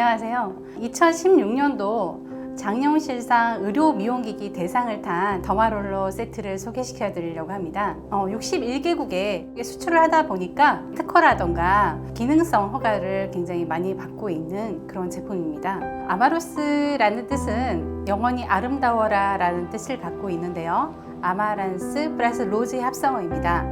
안녕하세요. 2016년도 장영실상 의료 미용기기 대상을 탄 더마롤러 세트를 소개시켜 드리려고 합니다. 어, 61개국에 수출을 하다 보니까 특허라던가 기능성 허가를 굉장히 많이 받고 있는 그런 제품입니다. 아마로스라는 뜻은 영원히 아름다워라 라는 뜻을 갖고 있는데요. 아마란스 플러스 로즈의 합성어입니다.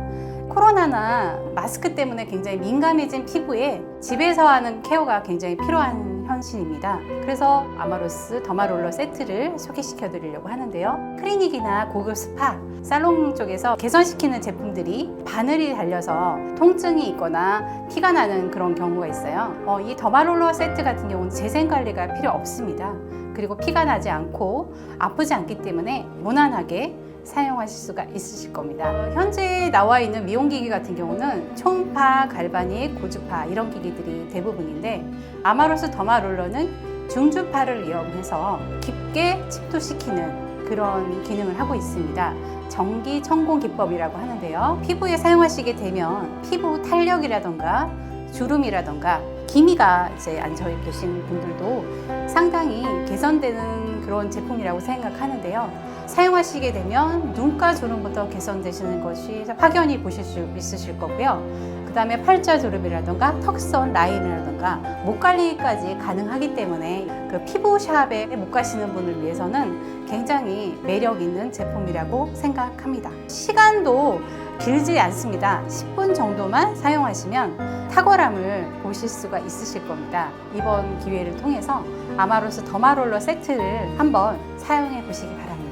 코로나나 마스크 때문에 굉장히 민감해진 피부에 집에서 하는 케어가 굉장히 필요한 현실입니다. 그래서 아마로스 더마롤러 세트를 소개시켜 드리려고 하는데요. 클리닉이나 고급 스파, 살롱 쪽에서 개선시키는 제품들이 바늘이 달려서 통증이 있거나 피가 나는 그런 경우가 있어요. 어, 이 더마롤러 세트 같은 경우는 재생 관리가 필요 없습니다. 그리고 피가 나지 않고 아프지 않기 때문에 무난하게 사용하실 수가 있으실 겁니다. 어, 현재 나와 있는 미용기기 같은 경우는 총파, 갈바닉, 고주파 이런 기기들이 대부분인데 아마로스 더마 롤러는 중주파를 이용해서 깊게 침투시키는 그런 기능을 하고 있습니다. 전기 천공 기법이라고 하는데요. 피부에 사용하시게 되면 피부 탄력이라던가 주름이라던가 기미가 이제 앉아 계신 분들도 상당히 개선되는 그런 제품이라고 생각하는데요. 사용하시게 되면 눈가 주름부터 개선되시는 것이 확연히 보실 수 있으실 거고요. 그 다음에 팔자 주름이라던가 턱선 라인이라던가 목 관리까지 가능하기 때문에 그 피부 샵에 못 가시는 분을 위해서는 굉장히 매력 있는 제품이라고 생각합니다. 시간도 길지 않습니다. 10분 정도만 사용하시면 탁월함을 보실 수가 있으실 겁니다. 이번 기회를 통해서 아마로스 더마롤러 세트를 한번 사용해 보시기 바랍니다.